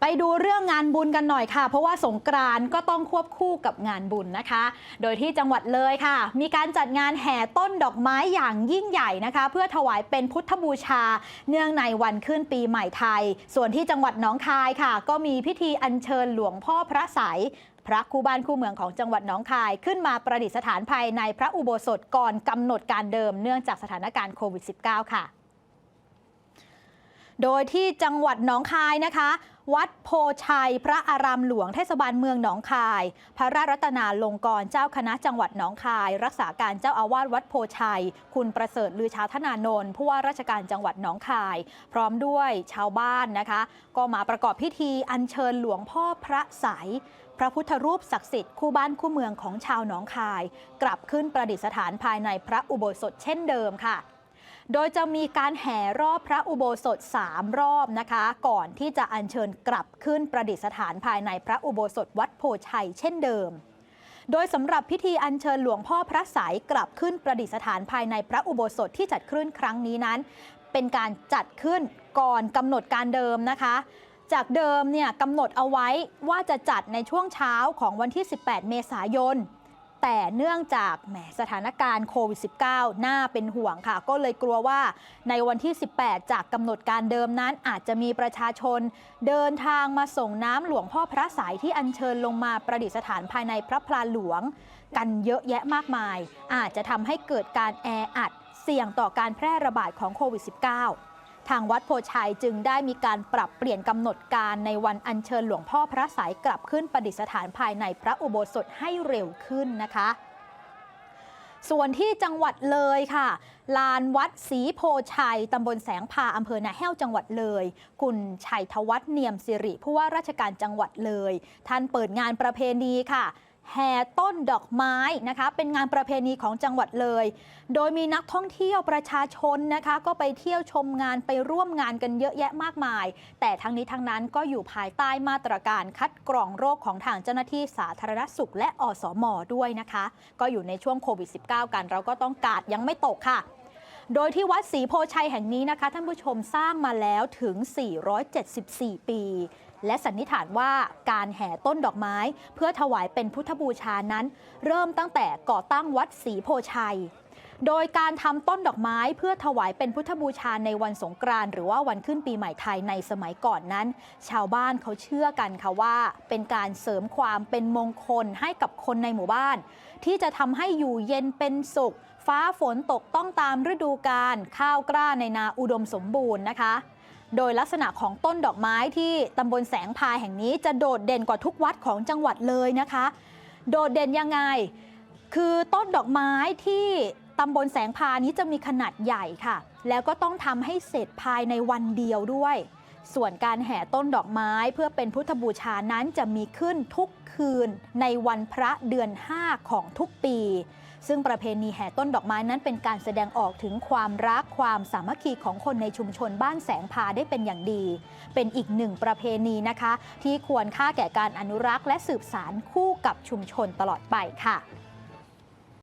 ไปดูเรื่องงานบุญกันหน่อยค่ะ เพราะว่าสงกรานต์ก็ต้องควบคู่กับงานบุญนะคะ โดยที่จังหวัดเลยค่ะ มีการจัดงานแห่ต้นดอกไม้อย่างยิ่งใหญ่นะคะ เพื่อถวายเป็นพุทธบูชา เนื่องในวันขึ้นปีใหม่ไทย ส่วนที่จังหวัดหนองคายค่ะ ก็มีพิธีอัญเชิญหลวงพ่อพระไสยพระคู่บ้านคู่เมืองของจังหวัดหนองคาย ขึ้นมาประดิษฐานภายในพระอุโบสถก่อนกำหนดการเดิมเนื่องจากสถานการณ์โควิด -19 ค่ะ โดยที่จังหวัดหนองคายนะคะ วัดโพชัย พระอารามหลวงเทศบาลเมืองหนองคาย พระราชรัตนาลงกรณเจ้าคณะจังหวัดหนองคาย รักษาการเจ้าอาวาสวัดโพชัย คุณประเสริฐลือชาธนานนท์ผู้ว่าราชการจังหวัดหนองคาย พร้อมด้วยชาวบ้านนะคะ ก็มาประกอบพิธีอัญเชิญหลวงพ่อพระไสยพระพุทธรูปศักดิ์สิทธิ์คู่บ้านคู่เมืองของชาวหนองคาย กลับขึ้นประดิษฐานภายในพระอุโบสถเช่นเดิมค่ะ โดยจะมีการแห่รอบพระอุโบสถ 3 รอบนะคะ ก่อนที่จะอัญเชิญกลับขึ้นประดิษฐานภายในพระอุโบสถวัดโพชัยเช่นเดิม โดยสำหรับพิธีอัญเชิญหลวงพ่อพระสายกลับขึ้นประดิษฐานภายในพระอุโบสถที่จัดขึ้นครั้งนี้นั้น เป็นการจัดขึ้นก่อนกำหนดการเดิมนะคะจากเดิมเนี่ยกำหนดเอาไว้ว่าจะจัดในช่วงเช้าของวันที่ 18 เมษายน แต่เนื่องจากแหมสถานการณ์โควิด -19 น่าเป็นห่วงค่ะ ก็เลยกลัวว่าในวันที่ 18 จากกำหนดการเดิมนั้นอาจจะมีประชาชน เดินทางมาส่งน้ำหลวงพ่อพระสายที่อัญเชิญลงมาประดิษฐานภายในพระพลาหลวง กันเยอะแยะมากมาย อาจจะทำให้เกิดการแออัดเสี่ยงต่อการแพร่ระบาดของโควิด -19 ทางวัดโพชัยจึงได้มีการปรับเปลี่ยนกำหนดการในวันอัญเชิญหลวงพ่อพระสายกลับขึ้นประดิษฐานภายในพระอุโบสถให้เร็วขึ้นนะคะ ส่วนที่จังหวัดเลยค่ะ ลานวัดศรีโพชัยตำบลแสงพาอำเภอนาแห้วจังหวัดเลย คุณชัยธวัฒน์เนียมสิริผู้ว่าราชการจังหวัดเลย ท่านเปิดงานประเพณีค่ะ แห่ต้นดอกไม้นะคะ เป็นงานประเพณีของจังหวัดเลย โดยมีนักท่องเที่ยวประชาชนนะคะ ก็ไปเที่ยวชมงานไปร่วมงานกันเยอะแยะมากมาย แต่ทั้งนี้ทั้งนั้นก็อยู่ภายใต้มาตรการคัดกรองโรคของทางเจ้าหน้าที่สาธารณสุขและอสมด้วยนะคะ ก็อยู่ในช่วงโควิด -19 กันเราก็ต้องกาดยังไม่ตกค่ะ โดยที่วัดศรีโพชัยแห่งนี้นะคะ ท่านผู้ชมสร้างมาแล้วถึง 474 ปี และสันนิษฐานว่าการแห่ต้นดอกไม้ เพื่อถวายเป็นพุทธบูชานั้น เริ่มตั้งแต่ก่อตั้งวัดศรีโพชัย โดยการทำต้นดอกไม้เพื่อถวายเป็นพุทธบูชาในวันสงกรานต์หรือว่าวันขึ้นปีใหม่ไทยในสมัยก่อนนั้น ชาวบ้านเขาเชื่อกันค่ะว่า เป็นการเสริมความเป็นมงคลให้กับคนในหมู่บ้าน ที่จะทำให้อยู่เย็นเป็นสุข ฟ้าฝนตกต้องตามฤดูกาลข้าวกล้าในนาอุดมสมบูรณ์นะคะโดยลักษณะของต้นดอกไม้ที่ตำบลแสงพาแห่งนี้จะโดดเด่นกว่าทุกวัดของจังหวัดเลยนะคะ โดดเด่นยังไง คือต้นดอกไม้ที่ ตำบลแสงพานี้จะมีขนาดใหญ่ค่ะ แล้วก็ต้องทำให้เสร็จภายในวันเดียวด้วย ส่วนการแห่ต้นดอกไม้เพื่อเป็นพุทธบูชานั้นจะมีขึ้นทุกคืนในวันพระเดือน 5 ของทุกปี ซึ่งประเพณีแห่ต้นดอกไม้นั้นเป็นการแสดงออกถึงความรักความสามัคคีของคนในชุมชนบ้านแสงพาได้เป็นอย่างดี เป็นอีกหนึ่งประเพณีนะคะ ที่ควรค่าแก่การอนุรักษ์และสืบสารคู่กับชุมชนตลอดไปค่ะ